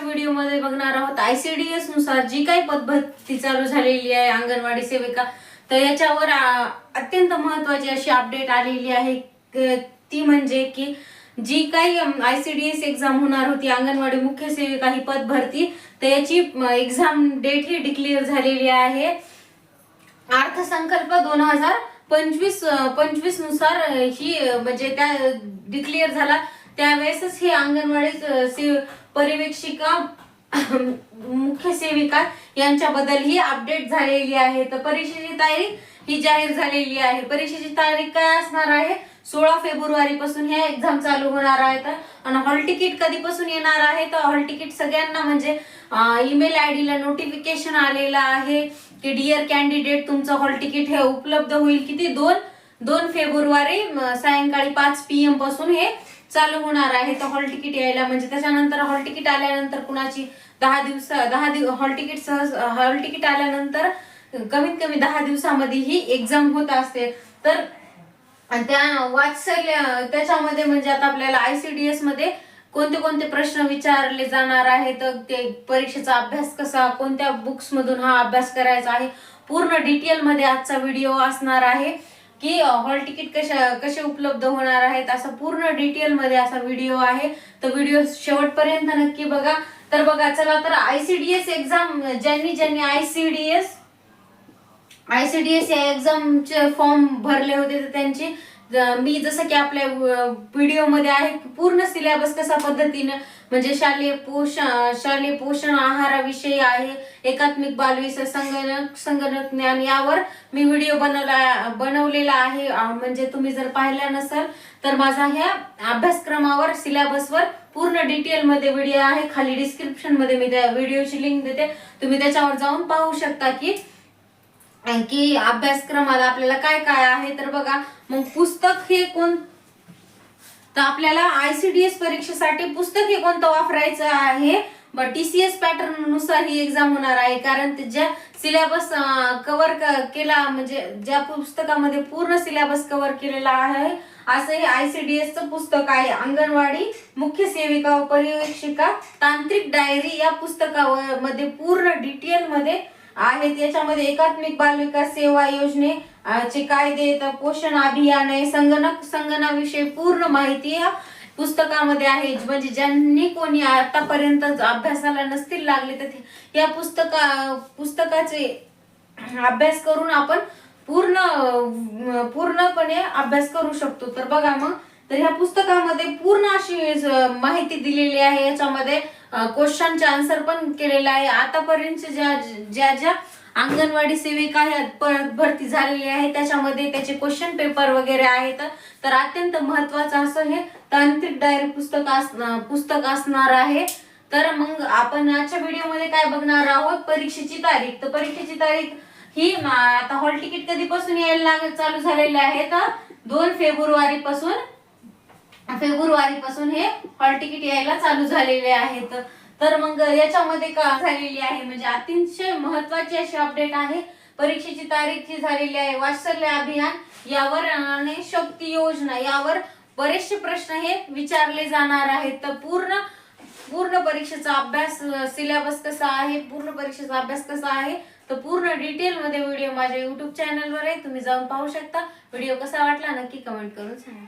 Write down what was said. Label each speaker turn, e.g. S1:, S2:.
S1: आजच्या व्हिडिओमध्ये बघणार आहोत आयसीडीएसनुसार जी काही पद्धती चालू झालेली आहे अंगणवाडी सेविका तर याच्यावर अत्यंत महत्वाची अशी अपडेट आलेली आहे. ती म्हणजे की जी काही आयसीडीएस एक्झाम होणार होती अंगणवाडी मुख्य सेविका ही पद भरती तर याची एक्झाम डेट ही डिक्लेअर झालेली आहे. अर्थसंकल्प दोन हजार पंचवीस पंचवीसनुसार ही म्हणजे त्या डिक्लेअर झाला. त्यावेळेसच हे अंगणवाडी से पर्यवेक्षिका मुख्य सेविका यांच्याबद्दल ही अपडेट झालेली आहे. तर परीक्षेची तारीख ही जाहीर झालेली आहे. परीक्षेची तारीख काय असणार आहे? सोळा फेब्रुवारी पासून हे एक्झाम चालू होणार आहेत आणि हॉल तिकीट कधीपासून येणार आहे? तर हॉल तिकीट सगळ्यांना म्हणजे ईमेल आय डीला नोटिफिकेशन आलेलं आहे की डिअर कॅन्डिडेट तुमचं हॉल तिकीट हे उपलब्ध होईल. किती? दोन दोन फेब्रुवारी सायंकाळी पाच पी एमपासून हे चालू होणार आहे. तर हॉल तिकीट यायला म्हणजे त्याच्यानंतर हॉल तिकीट आल्यानंतर कुणाची दहा दिवस दहा दिवस हॉल तिकीट सहज हॉल तिकीट आल्यानंतर कमीत कमी दहा दिवसामध्ये ही एक्झाम होत असते. तर त्या वात्सल्य त्याच्यामध्ये म्हणजे आता आपल्याला आयसीडीएसमध्ये कोणते कोणते प्रश्न विचारले जाणार आहेत ते परीक्षेचा अभ्यास कसा कोणत्या बुक्स मधून हा अभ्यास करायचा आहे पूर्ण डिटेल मध्ये आजचा व्हिडिओ असणार आहे. की हॉल तिकीट कशा कसे उपलब्ध होणार आहेत असा पूर्ण डिटेल मध्ये असा व्हिडिओ आहे. तर व्हिडिओ शेवटपर्यंत नक्की बघा. तर बघा चला तर आयसीडीएस एक्झाम ज्यांनी ज्यांनी आयसीडीएस आयसीडीएस या एक्झामचे फॉर्म भरले होते तर त्यांची मी जसं की आपल्या व्हिडिओमध्ये आहे पूर्ण सिलेबस कशा पद्धतीनं म्हणजे शालेय पोषण शालेय पोषण आहाराविषयी आहे एकात्मिक बालविषय संगणक संगणक ज्ञान यावर मी व्हिडिओ बनवला बनवलेला आहे. म्हणजे तुम्ही जर पाहिला नसाल तर माझा ह्या अभ्यासक्रमावर सिलेबसवर पूर्ण डिटेल मध्ये व्हिडिओ आहे. खाली डिस्क्रिप्शनमध्ये मी त्या व्हिडिओची लिंक देते. तुम्ही त्याच्यावर जाऊन पाहू शकता की कारण की अभ्यासक्रमाला आपल्याला काय काय आहे तर बघा मग पुस्तक हे कोण तर आपल्याला आयसीडीएस परीक्षेसाठी पुस्तक हे कोणतं वापरायचं आहे? टीसीएस पॅटर्ननुसार ही एक्झाम होणार आहे कारण ते ज्या सिलेबस कव्हर केला म्हणजे ज्या पुस्तकामध्ये पूर्ण सिलेबस कव्हर केलेला आहे असं हे आयसीडीएस पुस्तक आहे. अंगणवाडी मुख्य सेविका व पर्यवेक्षिका तांत्रिक डायरी या पुस्तकावर मध्ये पूर्ण डिटेल मध्ये आहेत याच्यामध्ये एकात्मिक बालविकास सेवा योजने चे कायदे पोषण अभियान आहे. संगणक संगणाविषयी पूर्ण माहिती या पुस्तकामध्ये आहे. म्हणजे ज्यांनी कोणी आतापर्यंत अभ्यासाला नसतील लागले तर या पुस्तका पुस्तकाचे अभ्यास करून आपण पूर्ण पूर्णपणे अभ्यास करू शकतो. तर बघा मग तर ह्या पुस्तकामध्ये पूर्ण अशी माहिती दिलेली आहे. याच्यामध्ये क्वेश्चनचे आन्सर पण केलेलं आहे. आतापर्यंत ज्या ज्या ज्या अंगणवाडी सेविका ह्या परत भरती झालेली आहे त्याच्यामध्ये त्याचे क्वेश्चन पेपर वगैरे आहेत. तर अत्यंत महत्वाचं असं हे तांत्रिक डायरी पुस्तक पुस्तक असणार आहे. तर मग आपण आजच्या व्हिडिओमध्ये काय बघणार आहोत? परीक्षेची तारीख. तर परीक्षेची तारीख ही आता हॉल तिकीट कधीपासून यायला चालू झालेले आहे? तर दोन फेब्रुवारी पासून फेब्रुवारी पासून हे हॉल तिकीट यायला चालू झालेले आहेत. तर मग याच्यामध्ये का झालेली आहे? म्हणजे अतिशय महत्वाची अशी अपडेट आहे. परीक्षेची तारीख जी झालेली आहे. वात्सल्य अभियान यावर आणि शक्ती योजना यावर बरेचसे प्रश्न हे विचारले जाणार आहेत. तर पूर्ण पूर्ण परीक्षेचा अभ्यास सिलेबस कसा आहे? पूर्ण परीक्षेचा अभ्यास कसा आहे? तर पूर्ण डिटेलमध्ये व्हिडिओ माझ्या युट्यूब चॅनलवर आहे. तुम्ही जाऊन पाहू शकता. व्हिडिओ कसा वाटला? नक्की कमेंट करून सांगा.